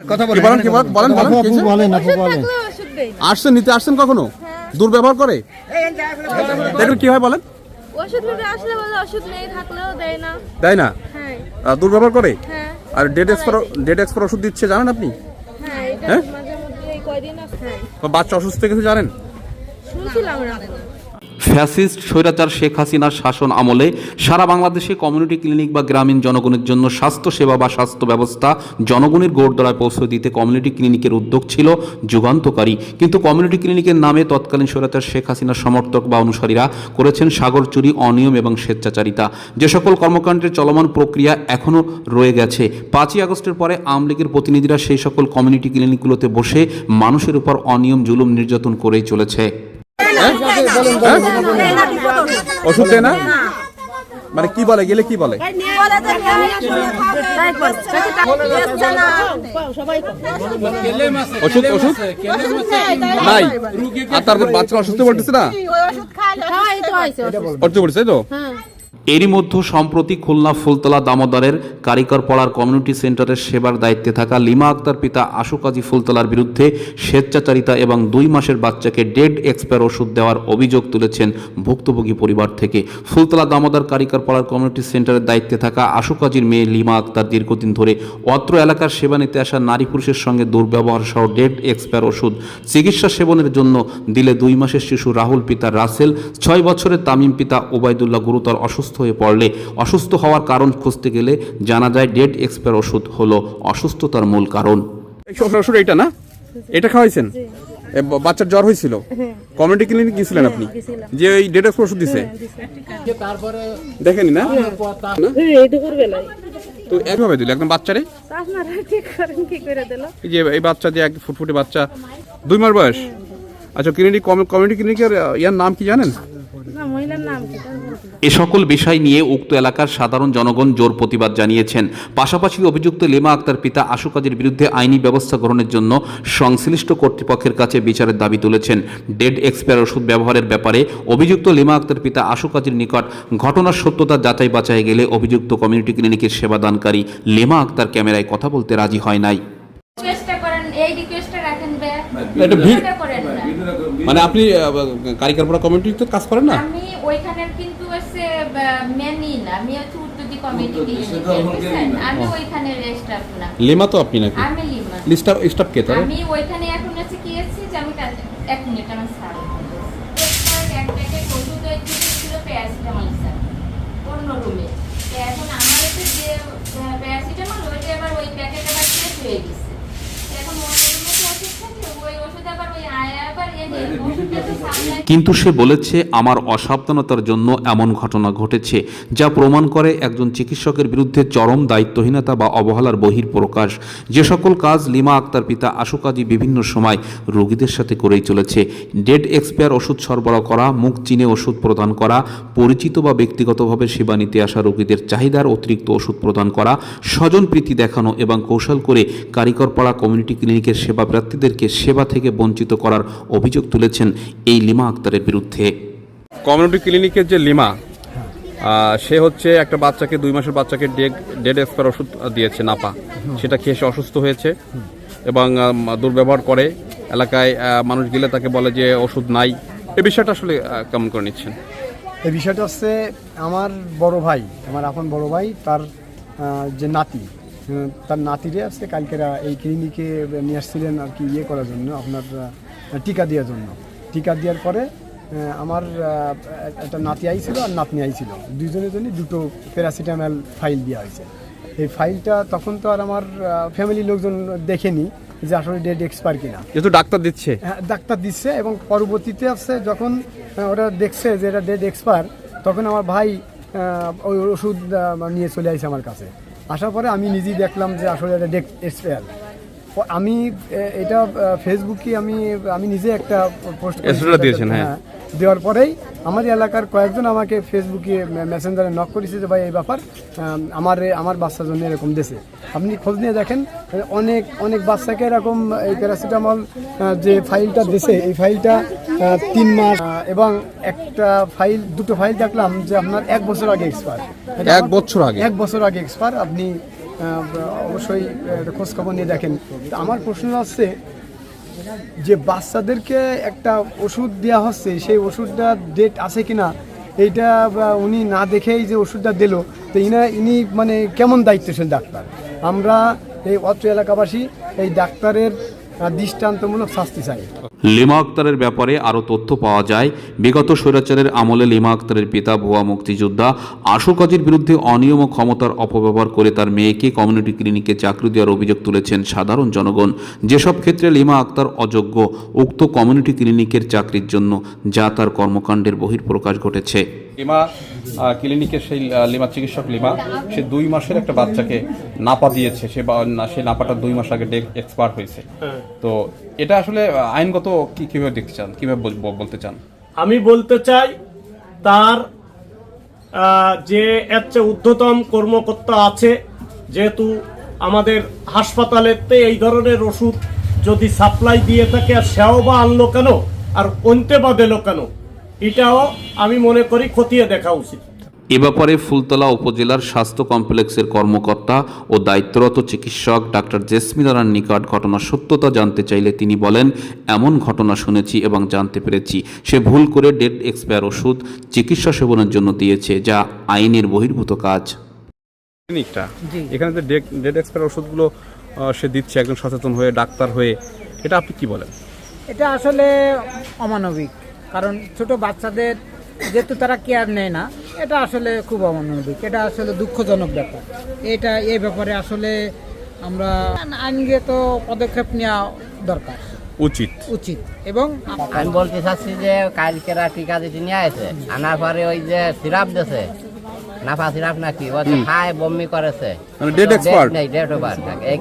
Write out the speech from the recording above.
কথা বলেন কি বলেন? বলেন বলেন। আসছেন নিতে আসছেন কখনো? দুর্ব্যবহার করে? দেখুন কি হয় বলেন। তাই না। হ্যাঁ। দুর্ব্যবহার করে? হ্যাঁ। আর ডেট ডেট ওষুধ দিচ্ছে জানেন আপনি? হ্যাঁ হ্যাঁ? হ্যাঁ বাচ্চা অসুস্থ কিছু জানেন? শুনছিলাম ফ্যাসিস্ট, স্বৈরাচার শেখ হাসিনার শাসন আমলে সারা বাংলাদেশে কমিউনিটি ক্লিনিক বা গ্রামীণ জনগণের জন্য স্বাস্থ্য সেবা বা স্বাস্থ্য ব্যবস্থা জনগণের গোড়দড়ায় পৌঁছে দিতে কমিউনিটি ক্লিনিকের উদ্যোগ ছিল যুগান্তকারী। কিন্তু কমিউনিটি ক্লিনিকের নামে তৎকালীন স্বৈরাচার শেখ হাসিনার সমর্থক বা অনুসারীরা করেছেন সাগর চুরি, অনিয়ম এবং স্বেচ্ছাচারিতা। যে সকল কর্মকাণ্ডের চলমান প্রক্রিয়া এখনও রয়ে গেছে। পাঁচই আগস্টের পরে আওয়ামী লীগের প্রতিনিধিরা সেই সকল কমিউনিটি ক্লিনিকগুলোতে বসে মানুষের উপর অনিয়ম, জুলুম নির্যাতন করেই চলেছে। ওষুধ দেয় না মানে কি বলে গেলে কি বলে ওষুধ ওষুধ নাই আর তারপর বাচ্চা অসুস্থ বলতেছে না অর্থ বলছে তাই তো এরই মধ্যে সম্প্রতি খুলনা ফুলতলা দামোদরের কারিকর পাড়ার কমিউনিটি সেন্টারের সেবার দায়িত্বে থাকা লিমা আক্তার পিতা আশু কাজী ফুলতলার বিরুদ্ধে স্বেচ্ছাচারিতা এবং দুই মাসের বাচ্চাকে ডেড এক্সপায়ার ওষুধ দেওয়ার অভিযোগ তুলেছেন ভুক্তভোগী পরিবার থেকে। ফুলতলা দামোদর কারিকর পাড়ার কমিউনিটি সেন্টারের দায়িত্বে থাকা আশু কাজীর মেয়ে লিমা আক্তার দীর্ঘদিন ধরে অত্র এলাকার সেবা নিতে আসা নারী পুরুষের সঙ্গে দুর্ব্যবহার সহ ডেড এক্সপায়ার ওষুধ। চিকিৎসা সেবনের জন্য দিলে দুই মাসের শিশু রাহুল পিতা রাসেল, ছয় বছরের তামিম পিতা ওবায়দুল্লাহ গুরুতর অসুস্থ হয়ে পড়লে অসুস্থ হওয়ার কারণ খুঁজতে গেলে জানা যায় ডেড এক্সপায়ার ওষুধ হলো অসুস্থতার মূল কারণ। শ্বশুর এইটা না? এটা খাওয়াইছেন? বাচ্চার জ্বর হয়েছিল? কমিউনিটি ক্লিনিক গিয়েছিলেন আপনি? যে ওই ডেট এক্সপায়ার ওষুধ দিছে? দেখেনি না? তো একভাবে দিল একদম বাচ্চারে? আপনারা ঠিক করেন কি করে দিল? এই যে এই বাচ্চা যে এক ফুটফুটে বাচ্চা দুই মাস বয়স? আচ্ছা ক্লিনিক কমিউনিটি ক্লিনিকের ইয়ার নাম কি জানেন? না মহিলার নাম কি? তার বলতে হবে। এ সকল বিষয় নিয়ে উক্ত এলাকার সাধারণ জনগণ জোর প্রতিবাদ জানিয়েছেন। পাশাপাশি অভিযুক্ত লেমা আক্তার পিতা আশু কাজীর বিরুদ্ধে আইনি ব্যবস্থা গ্রহণের জন্য সংশ্লিষ্ট কর্তৃপক্ষের কাছে বিচারের দাবি তুলেছেন। ডেড এক্সপায়ার ওষুধ ব্যবহারের ব্যাপারে অভিযুক্ত লেমা আক্তার পিতা আশু কাজীর নিকট ঘটনার সত্যতা যাচাই বাছাই গেলে অভিযুক্ত কমিউনিটি ক্লিনিকের সেবাদানকারী লেমা আক্তার ক্যামেরায় কথা বলতে রাজি হয় নাই। করেন এই রিকোয়েস্টটা রাখেন বে এটা ভি- এটা করেন না মানে আপনি কারিকার কারিগরপুরা কমিউনিটিতে কাজ করেন না? আমি ওইখানের কিন্তু হচ্ছে মেনি না আমি হচ্ছে উত্তরদি কমিটি আমি ওইখানে স্টাফ না। লেমা তো আপনি নাকি? আমি লিমা। লিস্টার স্টাফ কে তাহলে আমি ওইখানে এখন হচ্ছে কি আছি যে আমি এক মিনিট আমার স্যার এক প্যাকেট ওষুধ ছিল প্যারাসিটামল স্যার। অন্য রুমে। এখন আমার হচ্ছে যে প্যারাসিটামল ওইটা এবার ওই প্যাকেট আবার শেষ হয়ে গেছে। এখন অন্য রুমে ওষুধ থাকে ওই ওষুধ আবার ওই আয়া কিন্তু সে বলেছে, আমার অসাবধানতার জন্য এমন ঘটনা ঘটেছে, যা প্রমাণ করে একজন চিকিৎসকের বিরুদ্ধে চরম দায়িত্বহীনতা বা অবহেলার বহির প্রকাশ। যে সকল কাজ লিমা আক্তার পিতা আশু কাজী বিভিন্ন সময় রোগীদের সাথে করেই চলেছে। ডেড এক্সপায়ার ওষুধ সরবরাহ করা, মুখ চিনে ওষুধ প্রদান করা, পরিচিত বা ব্যক্তিগতভাবে সেবা নিতে আসা রোগীদের চাহিদার অতিরিক্ত ওষুধ প্রদান করা, স্বজন প্রীতি দেখানো এবং কৌশল করে কারিকরপাড়া কমিউনিটি ক্লিনিকের সেবা প্রার্থীদেরকে সেবা থেকে বঞ্চিত করার অভিযোগ তুলেছেন এই লিমা আক্তারের বিরুদ্ধে। কমিউনিটি ক্লিনিকের যে লিমা সে হচ্ছে একটা বাচ্চাকে দুই মাসের বাচ্চাকে ডেড এক্সপায়ার ওষুধ দিয়েছে নাপা। সেটা খেয়ে সে অসুস্থ হয়েছে এবং দুর্ব্যবহার করে। এলাকায় মানুষ গেলে তাকে বলে যে ওষুধ নাই। এ বিষয়টা আসলে কেমন করে নিচ্ছেন? এই বিষয়টা হচ্ছে আমার বড় ভাই আমার আপন বড় ভাই তার যে নাতি তার নাতিরে আছে কালকেরা এই ক্লিনিকে নিয়ে আসছিলেন আর কি ইয়ে করার জন্য আপনার টিকা দেওয়ার জন্য। টিকা দেওয়ার পরে আমার একটা নাতি আইছিল আর নাতনি আইছিল। দুইজনের জন্য দুটো প্যারাসিটামল ফাইল দেওয়া হয়েছে। এই ফাইলটা তখন তো আর আমার ফ্যামিলির লোকজন দেখেনি যে আসলে ডেট এক্সপায়ার কিনা। যেহেতু ডাক্তার দিচ্ছে। হ্যাঁ, ডাক্তার দিচ্ছে এবং পরবর্তীতে আসছে যখন ওরা দেখছে যে এটা ডেড এক্সপায়ার তখন আমার ভাই ওই ওষুধ নিয়ে চলে আসছে আমার কাছে। আসার পরে আমি নিজেই দেখলাম যে আসলে এটা ডেট এক্সপায়ার আমি এটা ফেসবুকে আমি আমি নিজে একটা পোস্ট দিয়েছেন, হ্যাঁ। দেওয়ার পরেই আমার এলাকার কয়েকজন আমাকে ফেসবুকে মেসেঞ্জারে নক করেছে যে ভাই এই ব্যাপার আম, আমার আমার বাচ্চার জন্য এরকম দেশে আপনি খোঁজ নিয়ে দেখেন অনেক অনেক বাচ্চাকে এরকম এই প্যারাসিটামল যে ফাইলটা দেশে এই ফাইলটা তিন মাস এবং একটা ফাইল দুটো ফাইল দেখলাম যে আপনার এক বছর আগে এক্সপায়ার এক বছর আগে? এক বছর আগে এক্সপায়ার আপনি অবশ্যই খোঁজখবর খোঁজ খবর নিয়ে দেখেন। আমার প্রশ্ন হচ্ছে যে বাচ্চাদেরকে একটা ওষুধ দেওয়া হচ্ছে, সেই ওষুধটা ডেট আছে কিনা, এইটা বা উনি না দেখেই যে ওষুধটা দিল, তো ইনা, ইনি মানে কেমন দায়িত্বশীল ডাক্তার? আমরা এই অত্র এলাকাবাসী এই ডাক্তারের দৃষ্টান্তমূলক শাস্তি চাই লিমা আক্তারের ব্যাপারে আরও তথ্য পাওয়া যায়, বিগত স্বৈরাচারের আমলে লিমা আক্তারের পিতা ভুয়া মুক্তিযোদ্ধা আশু কাজীর বিরুদ্ধে অনিয়ম ও ক্ষমতার অপব্যবহার করে তার মেয়েকে কমিউনিটি ক্লিনিকে চাকরি দেওয়ার অভিযোগ তুলেছেন সাধারণ জনগণ। যেসব ক্ষেত্রে লিমা আক্তার অযোগ্য, উক্ত কমিউনিটি ক্লিনিকের চাকরির জন্য যা তার কর্মকাণ্ডের বহিঃপ্রকাশ ঘটেছে। লিমা ক্লিনিকের সেই লিমা চিকিৎসক লিমা সে দুই মাসের একটা বাচ্চাকে নাপা দিয়েছে। সে সেই নাপাটা দুই মাস আগে ডেট এক্সপায়ার হয়েছে। তো এটা আসলে আইনগত কি কীভাবে দেখতে চান? কীভাবে বল- বল- বলতে চান? আমি বলতে চাই তার যে এর চেয়ে ঊর্ধ্বতম কর্মকর্তা আছে যেহেতু আমাদের হাসপাতালেতে এই ধরনের ওষুধ যদি সাপ্লাই দিয়ে থাকে আর সেও বা আনলো কেন? আর অন্তে বা দিল কেন? এটাও আমি মনে করি খতিয়ে দেখা উচিত। এ ব্যাপারে ফুলতলা উপজেলার স্বাস্থ্য কমপ্লেক্সের কর্মকর্তা ও দায়িত্বরত চিকিৎসক ডাক্তার জেসমিনারার নিকট ঘটনার সত্যতা জানতে চাইলে তিনি বলেন এমন ঘটনা শুনেছি এবং জানতে পেরেছি। সে ভুল করে ডেট এক্সপায়ার ওষুধ চিকিৎসা সেবনের জন্য দিয়েছে যা আইনের বহির্ভূত কাজ। ক্লিনিকটা? এখানে যে ডেট এক্সপায়ার ওষুধগুলো সে দিচ্ছে একজন সচেতন হয়ে ডাক্তার হয়ে এটা আপনি কি বলেন? এটা আসলে অমানবিক। কারণ ছোট বাচ্চাদের যেহেতু তারা কেয়ার নেয় না এটা আসলে খুব অমানবিক। এটা আসলে দুঃখজনক ব্যাপার। এটা এই ব্যাপারে আসলে আমরা আইনগত পদক্ষেপ নেওয়া দরকার। উচিত। উচিত। এবং আমি বলতে চাচ্ছি যে কালকেরা টিকা দিতে নিয়ে আসে আনার পরে ওই যে সিরাপ দিছে নাফা সিরাপ নাকি ও যে খায় বমি করেছে। মানে date নেই ডেট ওভার এই